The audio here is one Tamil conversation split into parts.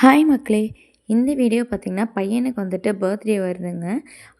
ஹாய் மக்களே இந்த வீடியோ பார்த்திங்கன்னா பையனுக்கு வந்துட்டு பர்த்டே வருதுங்க.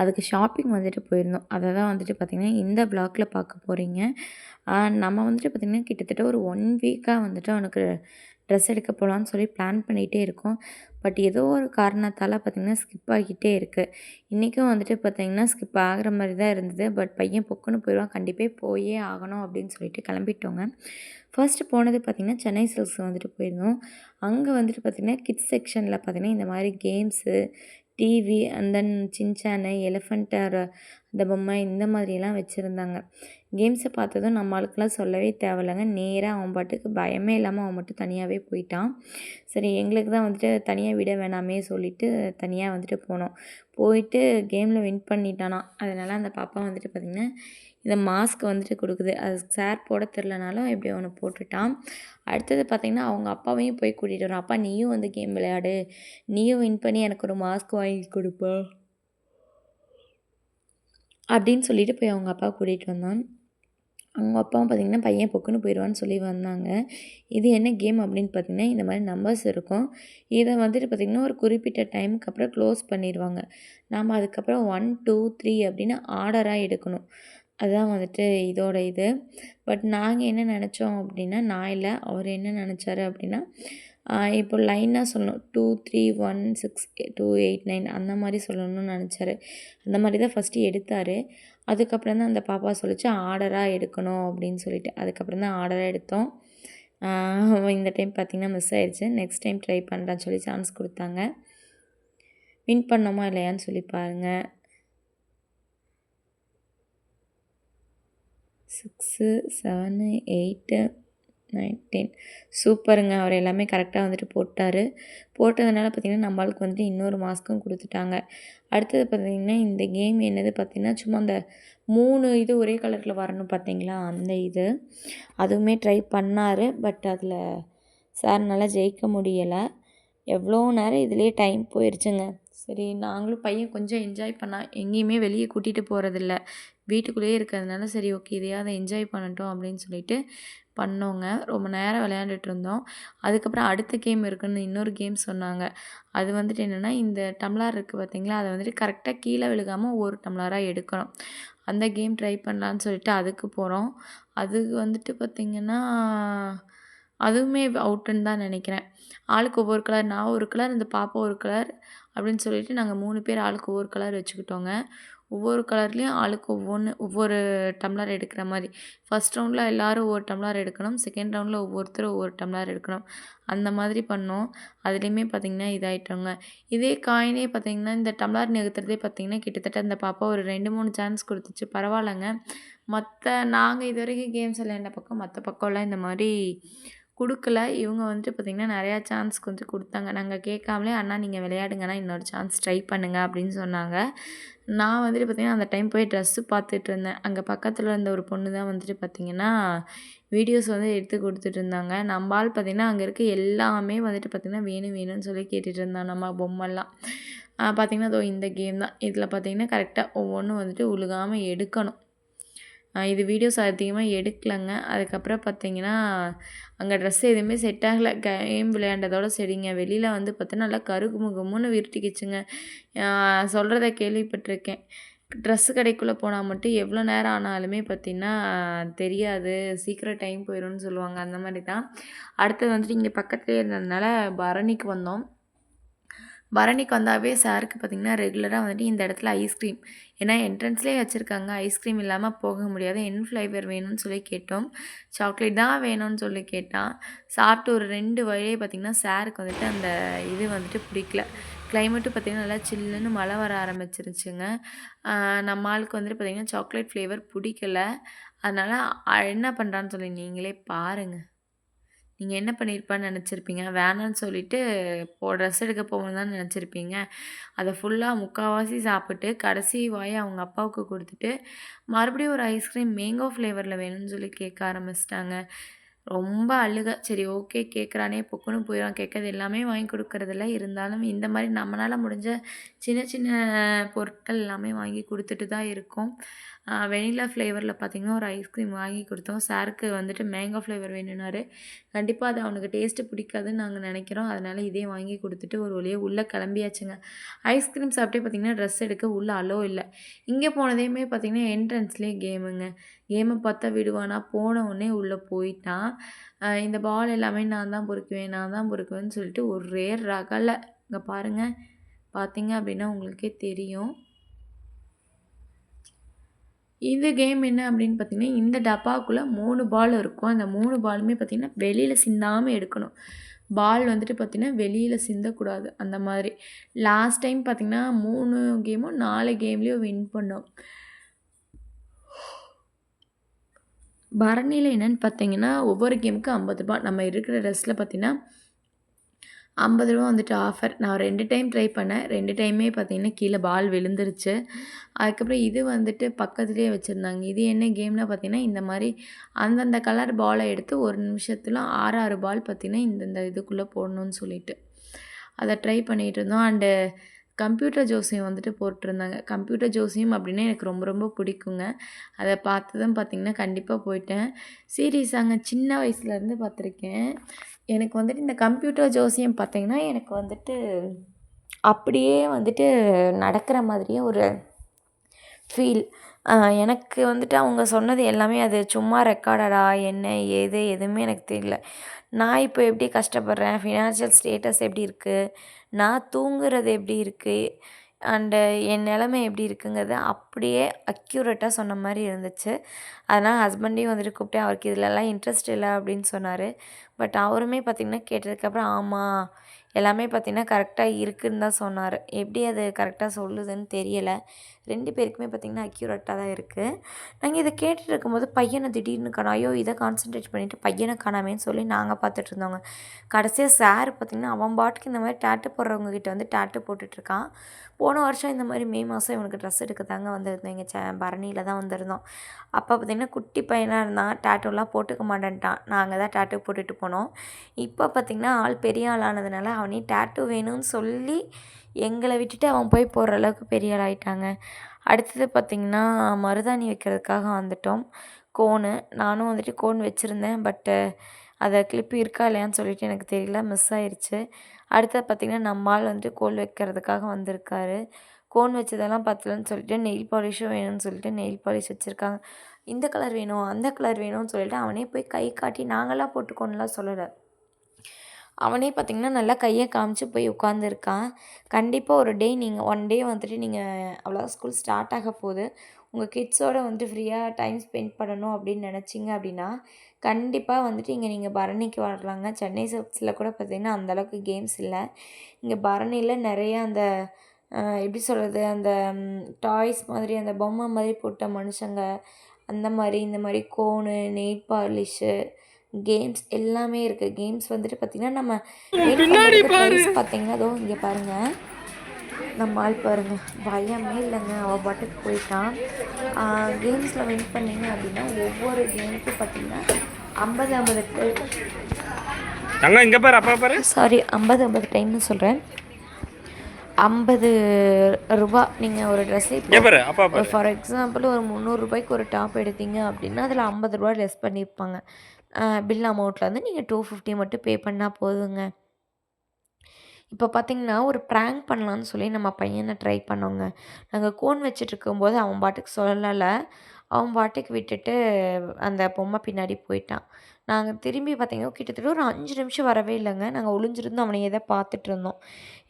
அதுக்கு ஷாப்பிங் வந்துட்டு போயிருந்தோம். அதை தான் வந்துட்டு பார்த்திங்கன்னா இந்த பிளாக்ல பார்க்க போகிறீங்க நம்ம வந்துட்டு பார்த்திங்கன்னா கிட்டத்தட்ட ஒரு ஒன் வீக்காக வந்துட்டு அவனுக்கு ட்ரெஸ் எடுக்க போகலான்னு சொல்லி பிளான் பண்ணிகிட்டே இருக்கோம். பட் ஏதோ ஒரு காரணத்தால் பார்த்திங்கன்னா ஸ்கிப் ஆகிட்டே இருக்குது இன்றைக்கும் வந்துட்டு பார்த்திங்கன்னா ஸ்கிப் ஆகிற மாதிரி தான் இருந்தது. பட் பையன் பொக்குன்னு போயிடுவான். கண்டிப்பாக போயே ஆகணும் அப்படின்னு சொல்லிட்டு கிளம்பிட்டோங்க. ஃபர்ஸ்ட்டு போனது பார்த்திங்கன்னா சென்னை சில்க்ஸ் வந்துட்டு போயிருந்தோம். அங்கே வந்துட்டு பார்த்திங்கன்னா கிட்ஸ் செக்ஷனில் பார்த்திங்கன்னா இந்த மாதிரி கேம்ஸு டிவி அண்ட் தென் சின்சானு எலிஃபண்ட்டர் இந்த பொம்மை இந்த மாதிரியெல்லாம் வச்சுருந்தாங்க. கேம்ஸை பார்த்ததும் நம்ம ஆளுக்கெல்லாம் சொல்லவே தேவையில்லைங்க. நேராக அவன் பாட்டுக்கு பயமே இல்லாமல் அவன் மட்டும் தனியாகவே போயிட்டான். சரி எங்களுக்கு தான் வந்துட்டு தனியாக விட வேணாமே சொல்லிவிட்டு தனியாக வந்துட்டு போனோம். போயிட்டு கேமில் வின் பண்ணிட்டானா. அதனால் அந்த பாப்பா வந்துட்டு பார்த்திங்கன்னா இந்த மாஸ்க் வந்துட்டு கொடுக்குது. அது சார் போட தெரிலனாலும் எப்படி அவனை போட்டுட்டான். அடுத்தது பார்த்திங்கன்னா அவங்க அப்பாவையும் போய் கூட்டிகிட்டு வரோம் அப்பா நீயும் வந்து கேம் விளையாடு. நீயும் வின் பண்ணி எனக்கு ஒரு மாஸ்க் வாங்கி கொடுப்பா. அப்படின்னு சொல்லிட்டு போய் அவங்க அப்பா கூட்டிகிட்டு வந்தான். அவங்க அப்பாவும் பார்த்திங்கன்னா பையன் பொக்குன்னு போயிடுவான்னு சொல்லி வந்தாங்க. இது என்ன கேம் அப்படின்னு பார்த்திங்கன்னா இந்த மாதிரி நம்பர்ஸ் இருக்கும். இதை வந்துட்டு பார்த்திங்கன்னா ஒரு குறிப்பிட்ட டைமுக்கு அப்புறம் க்ளோஸ் பண்ணிடுவாங்க. நாம் அதுக்கப்புறம் ஒன் டூ த்ரீ அப்படின்னு ஆர்டராக எடுக்கணும். அதுதான் வந்துட்டு இதோட இது. பட் நாங்கள் என்ன நினச்சோம் அப்படின்னா நான் இல்லை அவர் என்ன நினச்சாரு அப்படின்னா இப்போ லைனாக சொல்லணும். Two three one six two eight nine அந்த மாதிரி சொல்லணும்னு நினச்சாரு. அந்த மாதிரி தான் ஃபஸ்ட்டு எடுத்தார். அதுக்கப்புறம் தான் அந்த பாப்பா சொல்லிச்சு ஆர்டராக எடுக்கணும் அப்படின்னு சொல்லிட்டு. அதுக்கப்புறம் தான் ஆர்டராக எடுத்தோம். இந்த டைம் பார்த்திங்கன்னா மிஸ் ஆயிடுச்சு நெக்ஸ்ட் டைம் ட்ரை பண்ணுறான்னு சொல்லி சான்ஸ் கொடுத்தாங்க. வின் பண்ணோமா இல்லையான்னு சொல்லி பாருங்கள் சிக்ஸு செவனு எயிட்டு நைன்டீன். சூப்பருங்க. அவர் எல்லாமே கரெக்டாக வந்துட்டு போட்டார். போட்டதுனால பார்த்திங்கன்னா நம்மளுக்கு வந்துட்டு இன்னொரு மாஸ்க்கும் கொடுத்துட்டாங்க. அடுத்தது பார்த்திங்கன்னா இந்த கேம் என்னது பார்த்திங்கன்னா சும்மா அந்த மூணு இது ஒரே கலரில் வரணும் பார்த்தீங்களா அந்த இது. அதுவுமே ட்ரை பண்ணார். பட் அதில் சார்னால ஜெயிக்க முடியலை. எவ்வளோ நேரம் இதுலேயே டைம் போயிடுச்சுங்க சரி நாங்களும் பையன் கொஞ்சம் என்ஜாய் பண்ணால் எங்கேயுமே வெளியே கூட்டிகிட்டு போகிறதில்ல வீட்டுக்குள்ளேயே இருக்கிறதுனால சரி ஓகே இதையாவது என்ஜாய் பண்ணட்டும் அப்படின்னு சொல்லிட்டு பண்ணோங்க. ரொம்ப நேரம் விளையாண்டுட்டு இருந்தோம் அதுக்கப்புறம் அடுத்த கேம் இருக்குன்னு இன்னொரு கேம் சொன்னாங்க. அது வந்துட்டு என்னென்னா இந்த டம்ளார் இருக்குது பார்த்தீங்களா அதை வந்துட்டு கரெக்டாக கீழே விழுகாமல் ஒரு டம்ளாராக எடுக்கணும். அந்த கேம் ட்ரை பண்ணலான்னு சொல்லிட்டு அதுக்கு போகிறோம் அதுக்கு வந்துட்டு பார்த்திங்கன்னா அதுவுமே அவுட்டுன்னு தான் நினைக்கிறேன். ஆளுக்கு ஒவ்வொரு கலர் நான் ஒரு கலர் இந்த பாப்பா ஒரு கலர் அப்படின்னு சொல்லிட்டு நாங்கள் மூணு பேர் ஆளுக்கு ஒவ்வொரு கலர் வச்சுக்கிட்டோங்க. ஒவ்வொரு கலர்லேயும் ஆளுக்கு ஒவ்வொன்று ஒவ்வொரு டம்ளர் எடுக்கிற மாதிரி. ஃபஸ்ட் ரவுண்டில் எல்லோரும் ஒவ்வொரு டம்ளர் எடுக்கணும். செகண்ட் ரவுண்டில் ஒவ்வொருத்தரும் ஒவ்வொரு டம்ளர் எடுக்கணும். அந்த மாதிரி பண்ணோம். அதுலேயுமே பார்த்திங்கன்னா இதாகிட்டோங்க இதே காயினே பார்த்திங்கன்னா இந்த டம்ளர் நிறுத்துறதே பார்த்திங்கன்னா கிட்டத்தட்ட அந்த பாப்பா ஒரு ரெண்டு மூணு சான்ஸ் கொடுத்துச்சு. பரவாயில்லைங்க. மற்ற நாங்கள் இது வரைக்கும் கேம்ஸ் விளையாண்ட பக்கம் மற்ற பக்கம்லாம் இந்த மாதிரி கொடுக்கல. இவங்க வந்துட்டு பார்த்திங்கன்னா நிறையா சான்ஸ் கொஞ்சம் கொடுத்தாங்க. நாங்கள் கேட்காமலே அண்ணா நீங்கள் விளையாடுங்கண்ணா இன்னொரு சான்ஸ் ட்ரை பண்ணுங்க அப்படின்னு சொன்னாங்க. நான் வந்துட்டு பார்த்திங்கன்னா அந்த டைம் போய் ட்ரெஸ்ஸு பார்த்துட்டு இருந்தேன். அங்கே பக்கத்தில் இருந்த ஒரு பொண்ணு தான் வந்துட்டு பார்த்திங்கன்னா வீடியோஸ் வந்து எடுத்து கொடுத்துட்டு இருந்தாங்க. நம்ம ஆள் பார்த்திங்கன்னா அங்கே இருக்க எல்லாமே வந்துட்டு பார்த்திங்கன்னா வேணும் வேணும்னு சொல்லி கேட்டுட்டு இருந்தான். நம்ம பொம்மெல்லாம் பார்த்திங்கன்னா அதோ இந்த கேம் தான். இதில் பார்த்திங்கன்னா கரெக்டாக ஒவ்வொன்றும் வந்துட்டு உழுகாமல் எடுக்கணும். இது வீடியோஸ் அதிகமாக எடுக்கலைங்க. அதுக்கப்புறம் பார்த்தீங்கன்னா அங்கே ட்ரெஸ் எதுவுமே செட் ஆகலை. கேம் விளையாண்டதோட சரிங்க. வெளியில் வந்து பார்த்தோன்னா நல்லா கருகு முகமுன்னு விருட்டிக்கிச்சுங்க. சொல்கிறத கேள்விப்பட்டிருக்கேன். ட்ரெஸ்ஸு கடைக்குள்ளே போனால் மட்டும் எவ்வளோ நேரம் ஆனாலுமே பார்த்திங்கன்னா தெரியாது. சீக்கிரம் டைம் போயிடும்னு சொல்லுவாங்க. அந்த மாதிரி தான். அடுத்தது வந்துட்டு இங்கே பக்கத்துலேயே இருந்ததுனால பரணிக்கு வந்தோம். பரணிக்கு வந்தாவே சாருக்கு பார்த்திங்கன்னா ரெகுலராக வந்துட்டு இந்த இடத்துல ஐஸ்கிரீம் ஏன்னா என்ட்ரன்ஸ்லேயே வச்சுருக்காங்க. ஐஸ்கிரீம் இல்லாமல் போக முடியாது. என் ஃப்ளேவர் வேணும்னு சொல்லி கேட்டோம். சாக்லேட் தான் வேணும்னு சொல்லி கேட்டான். சாப்பிட்டு ஒரு ரெண்டு வழியே பார்த்திங்கன்னா சாருக்கு வந்துட்டு அந்த இது வந்துட்டு பிடிக்கல. கிளைமேட்டும் பார்த்திங்கன்னா நல்லா சில்லுன்னு மழை வர ஆரம்பிச்சிருச்சுங்க. நம்ம ஆளுக்கு வந்துட்டு பார்த்திங்கன்னா சாக்லேட் ஃப்ளேவர் பிடிக்கல. அதனால் என்ன பண்ணுறான்னு சொல்லி நீங்களே பாருங்கள் நீங்கள் என்ன பண்ணியிருப்பான்னு நினச்சிருப்பீங்க? வேணான்னு சொல்லிவிட்டு போ ட்ரெஸ் எடுக்க போகணும்னு தான் நினச்சிருப்பீங்க. அதை ஃபுல்லாக முக்கால்வாசி சாப்பிட்டு கடைசி வாயை அவங்க அப்பாவுக்கு கொடுத்துட்டு மறுபடியும் ஒரு ஐஸ்கிரீம் மேங்கோ ஃப்ளேவரில் வேணும்னு சொல்லி கேட்க ஆரம்பிச்சிட்டாங்க. ரொம்ப அழுக சரி ஓகே கேட்குறானே பொக்குன்னு போயிடும் கேட்கறது எல்லாமே வாங்கி கொடுக்கறதில்ல. இருந்தாலும் இந்த மாதிரி நம்மளால் முடிஞ்ச சின்ன சின்ன பொருட்கள் எல்லாமே வாங்கி கொடுத்துட்டு தான் இருக்கோம். வெனிலா ஃப்ளேவரில் பார்த்திங்கன்னா ஒரு ஐஸ்கிரீம் வாங்கி கொடுத்தோம். சாருக்கு வந்துட்டு மேங்கோ ஃப்ளேவர் வேணும்னாரு. கண்டிப்பாக அது அவனுக்கு டேஸ்ட்டு பிடிக்காதுன்னு நாங்கள் நினைக்கிறோம். அதனால் இதே வாங்கி கொடுத்துட்டு ஒரு வழியாக உள்ளே கிளம்பியாச்சுங்க. ஐஸ்கிரீம் சாப்பிட்டே பார்த்திங்கன்னா ட்ரெஸ் எடுக்க உள்ளே அலோ இல்லை. இங்கே போனதையுமே பார்த்திங்கன்னா என்ட்ரன்ஸ்லேயே கேமுங்க கேமை பார்த்தா விடுவானா? போன உடனே உள்ளே போயிட்டான் இந்த பால் எல்லாமே நான் தான் பொறுக்குவேன் நான் தான் பொறுக்குவேன்னு சொல்லிட்டு ஒரே ரகலை. இங்கே பாருங்கள் பார்த்தீங்க அப்படின்னா உங்களுக்கே தெரியும். இந்த கேம் என்ன அப்படின்னு பார்த்தீங்கன்னா இந்த டப்பாக்குள்ளே மூணு பால் இருக்கும். அந்த மூணு பாலுமே பார்த்திங்கன்னா வெளியில் சிந்தாமல் எடுக்கணும். பால் வந்துட்டு பார்த்திங்கன்னா வெளியில் சிந்தக்கூடாது. அந்த மாதிரி. லாஸ்ட் டைம் பார்த்திங்கன்னா மூணு கேமும் நாலு கேம்லேயும் வின் பண்ணோம். பரணியில் என்னென்னு பார்த்தீங்கன்னா ஒவ்வொரு கேமுக்கு ஐம்பது ரூபா. நம்ம இருக்கிற ட்ரெஸ்ஸில் பார்த்தீங்கன்னா ஐம்பது ரூபா வந்துட்டு ஆஃபர் நான் ரெண்டு டைம் ட்ரை பண்ணேன். ரெண்டு டைமே பார்த்தீங்கன்னா கீழே பால் விழுந்துருச்சு. அதுக்கப்புறம் இது வந்துட்டு பக்கத்துலேயே வச்சுருந்தாங்க. இது என்ன கேம்னா பார்த்தீங்கன்னா இந்த மாதிரி அந்தந்த கலர் பாலை எடுத்து ஒரு நிமிஷத்தில் ஆறு ஆறு பால் பார்த்திங்கன்னா இந்தந்த இதுக்குள்ளே போடணும்னு சொல்லிட்டு. அதை ட்ரை பண்ணிகிட்டு இருந்தோம். அண்டு கம்ப்யூட்டர் ஜோசியம் வந்துட்டு போட்டிருந்தாங்க. கம்ப்யூட்டர் ஜோசியம் அப்படின்னா எனக்கு ரொம்ப ரொம்ப பிடிக்குங்க. அதை பார்த்ததும் பார்த்திங்கன்னா கண்டிப்பாக போயிட்டேன். சீரியஸாங்க சின்ன வயசுலேருந்து பார்த்துருக்கேன். எனக்கு வந்துட்டு இந்த கம்ப்யூட்டர் ஜோசியம் பார்த்திங்கன்னா எனக்கு வந்துட்டு அப்படியே வந்துட்டு நடக்கிற மாதிரியே ஒரு ஃபீல் எனக்கு வந்துட்டு அவங்க சொன்னது எல்லாமே அது சும்மா ரெக்கார்டடா என்ன ஏது எதுவுமே எனக்கு தெரியல. நான் இப்போ எப்படி கஷ்டப்படுறேன்? ஃபினான்ஷியல் ஸ்டேட்டஸ் எப்படி இருக்குது நான் தூங்குறது எப்படி இருக்குது அண்டு என் நிலமை எப்படி இருக்குங்கிறது அப்படியே அக்யூரேட்டாக சொன்ன மாதிரி இருந்துச்சு. அதனால் ஹஸ்பண்டையும் வந்துட்டு கூப்பிட்டேன் அவருக்கு இதிலலாம் இன்ட்ரெஸ்ட் இல்லை அப்படின்னு சொன்னார். பட் அவருமே பார்த்திங்கன்னா கேட்டதுக்கப்புறம் ஆமாம் எல்லாமே பார்த்திங்கன்னா கரெக்டாக இருக்குதுன்னு தான் சொன்னார். எப்படி அது கரெக்டாக சொல்லுதுன்னு தெரியலை. ரெண்டு பேருக்குமே பார்த்திங்கன்னா அக்யூரேட்டாக தான் இருக்குது நாங்கள் இதை கேட்டுட்டு இருக்கும்போது பையனை திடீர்னு காணோம். ஐயோ இதை கான்சன்ட்ரேட் பண்ணிவிட்டு பையனை காணாமேன்னு சொல்லி நாங்கள் பார்த்துட்டு இருந்தோங்க. கடைசியாக சார் பார்த்திங்கன்னா அவன் பாட்டுக்கு இந்த மாதிரி டேட்டு போடுறவங்க கிட்ட வந்து டேட்டு போட்டுட்ருக்கான் போன வருஷம் இந்த மாதிரி மே மாதம் இவனுக்கு ட்ரெஸ் எடுக்க தாங்க வந்திருந்தோம். எங்கள் ச பரணியில் தான் வந்திருந்தோம். அப்போ பார்த்திங்கன்னா குட்டி பையனாக இருந்தான். டேட்டூலாம் போட்டுக்க மாட்டேன்ட்டான். நாங்கள் தான் டேட்டு போட்டுட்டு போனோம். இப்போ பார்த்திங்கன்னா ஆள் பெரிய ஆள் ஆனதுனால அவனே டேட்டூ வேணும்னு சொல்லி எங்களை விட்டுட்டு அவன் போய் போகிற அளவுக்கு பெரிய ஆள் ஆகிட்டாங்க அடுத்தது பார்த்திங்கன்னா மருதாணி வைக்கிறதுக்காக வந்துட்டோம். கோனு நானும் வந்துட்டு கோன் வச்சுருந்தேன் பட்டு அதை கிளிப்பு இருக்கா இல்லையான்னு சொல்லிட்டு எனக்கு தெரியல மிஸ் ஆயிடுச்சு அடுத்தது பார்த்திங்கன்னா நம்மால் வந்துட்டு கோல் வைக்கிறதுக்காக வந்திருக்காரு. கோன் வச்சதெல்லாம் பத்தலன்னு சொல்லிட்டு நெயில் பாலிஷும் வேணும்னு சொல்லிட்டு நெயில் பாலிஷ் வச்சுருக்காங்க. இந்த கலர் வேணும் அந்த கலர் வேணும்னு சொல்லிட்டு அவனே போய் கை காட்டி நாங்களாம் போட்டுக்கோன்னுலாம் சொல்லலை. அவனே பார்த்திங்கன்னா நல்லா கையை காமிச்சு போய் உட்காந்துருக்கான் கண்டிப்பாக ஒரு டே நீங்கள் ஒன் டே வந்துட்டு நீங்கள் அவ்வளோ ஸ்கூல் ஸ்டார்ட் ஆக போகுது. உங்கள் கிட்ஸோடு வந்துட்டு ஃப்ரீயாக டைம் ஸ்பெண்ட் பண்ணணும் அப்படின்னு நினச்சிங்க அப்படின்னா கண்டிப்பாக வந்துட்டு இங்கே நீங்கள் பரணிக்கு வரலாங்க. சென்னை சிப்ஸில் கூட பார்த்திங்கன்னா அந்தளவுக்கு கேம்ஸ் இல்லை. இங்கே பரணியில் நிறைய அந்த எப்படி சொல்கிறது அந்த டாய்ஸ் மாதிரி அந்த பொம்மை மாதிரி போட்ட மனுஷங்க அந்த மாதிரி இந்த மாதிரி கோனு நெயில் பாலிஷு கேம்ஸ் எல்லாமே இருக்குது கேம்ஸ் வந்துட்டு பார்த்திங்கன்னா நம்ம பார்த்தீங்கன்னா அதோ இங்கே பாருங்கள் நம்ம ஆள் பாருங்க. பயமே இல்லைங்க. அவள் பாட்டுக்கு போயிட்டான் கேம்ஸில் வின் பண்ணிங்க அப்படின்னா ஒவ்வொரு கேமுக்கும் பார்த்தீங்கன்னா ஐம்பது ஐம்பது இங்கே பாரு அப்பா பாரு. சாரி ஐம்பது ஐம்பது டைம்னு சொல்கிறேன் ஐம்பது ரூபா நீங்கள் ஒரு ட்ரெஸ்ஸே ஃபார் எக்ஸாம்பிள் ஒரு முந்நூறுரூபாய்க்கு ஒரு டாப் எடுத்தீங்க அப்படின்னா அதில் ஐம்பது ரூபா லெஸ் பண்ணியிருப்பாங்க பில் அமௌண்ட்டில் வந்து நீங்கள் டூ ஃபிஃப்டி மட்டும் பே பண்ணால் போதுங்க. இப்போ பார்த்திங்கன்னா ஒரு ப்ராங்க் பண்ணலான்னு சொல்லி நம்ம பையனை ட்ரை பண்ணோங்க. நாங்கள் கோன் வச்சுட்ருக்கும்போது அவன் பாட்டுக்கு சொல்லலை. அவன் பாட்டுக்கு விட்டுட்டு அந்த பொம்மை பின்னாடி போயிட்டான். நாங்கள் திரும்பி பார்த்தீங்கன்னா கிட்டத்தட்ட ஒரு அஞ்சு நிமிஷம் வரவே இல்லைங்க. நாங்கள் ஒளிஞ்சிருந்தோம் அவனை எதை பார்த்துட்டு இருந்தோம்.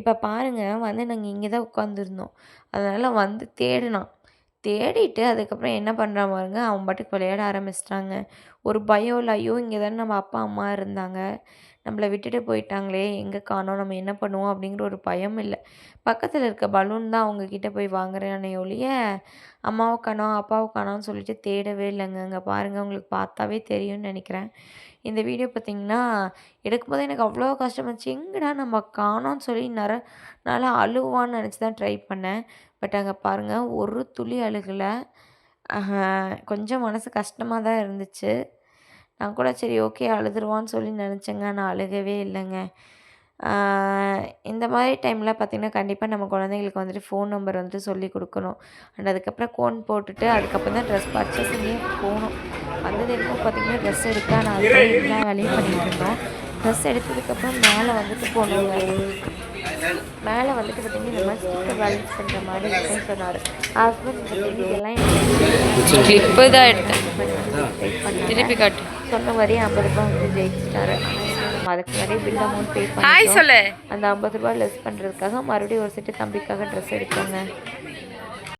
இப்போ பாருங்கள் வந்து நாங்கள் இங்கே தான் உட்காந்துருந்தோம் அதனால் வந்து தேடினான். தேடிட்டு அதுக்கப்புறம் என்ன பண்ணுறான் பாருங்க அவன் பாட்டுக்கு விளையாட ஆரம்பிச்சிட்டாங்க. ஒரு பயம் இல்லை ஐயோ இங்கே தானே நம்ம அப்பா அம்மா இருந்தாங்க. நம்மளை விட்டுட்டு போயிட்டாங்களே எங்கே காணோம் நம்ம என்ன பண்ணுவோம் அப்படிங்கிற ஒரு பயம் இல்லை. பக்கத்தில் இருக்க பலூன் தான் அவங்கக்கிட்ட போய் வாங்குறேனே ஒழிய அம்மாவை காணோம் அப்பாவை காணோம்னு சொல்லிட்டு தேடவே இல்லைங்க. அங்கே பாருங்கள் உங்களுக்கு பார்த்தாவே தெரியும்னு நினைக்கிறேன். இந்த வீடியோ பார்த்திங்கன்னா எடுக்கும்போது எனக்கு அவ்வளோ கஷ்டமாச்சு எங்கடா நம்ம காணோம்னு சொல்லி நிற நல்லா அழுவான்னு நினச்சி தான் ட்ரை பண்ணேன். பட் அங்கே பாருங்கள் ஒரு துளி அழுகலை. கொஞ்சம் மனசு கஷ்டமாக தான் இருந்துச்சு. நான் கூட சரி ஓகே அழுதுருவான்னு சொல்லி நினச்சேங்க. நான் அழுகவே இல்லைங்க. இந்த மாதிரி டைமில் பார்த்திங்கன்னா கண்டிப்பாக நம்ம குழந்தைங்களுக்கு வந்துட்டு ஃபோன் நம்பர் வந்துட்டு சொல்லி கொடுக்கணும். அண்ட் அதுக்கப்புறம் கோன் போட்டுட்டு அதுக்கப்புறம் தான் ட்ரெஸ் பர்ச்சேஸிங்கே போகணும். வந்தது என்னமோ பார்த்திங்கன்னா ட்ரெஸ் எடுக்க நான் அதுக்குள்ளே வேலையும் பண்ணிட்டு இருந்தோம் ட்ரெஸ் எடுத்ததுக்கப்புறம் மேலே வந்துட்டு போனோங்க. மேலே வந்துட்டு பார்த்திங்கன்னா இந்த மாதிரி ஸ்டிக்கர் பேலன்ஸ் பண்ணுற மாதிரி இருக்குன்னு சொன்னார். ஹஸ்பண்ட் பார்த்திங்கன்னா இதெல்லாம் கிளிப்பு தான் எடுத்தேன். திருப்பி காட்டு. சொன்ன மாதிரி ஐம்பது ரூபாய் வந்து ஜெயிச்சிட்டாரு. அதுக்கு நிறைய பில் அமௌண்ட் பே பண்ணி சொல்லு. அந்த ஐம்பது ரூபாய் லெஸ் பண்ணுறதுக்காக மறுபடியும் ஒரு செட்டு தம்பிக்காக ட்ரெஸ் எடுத்தோங்க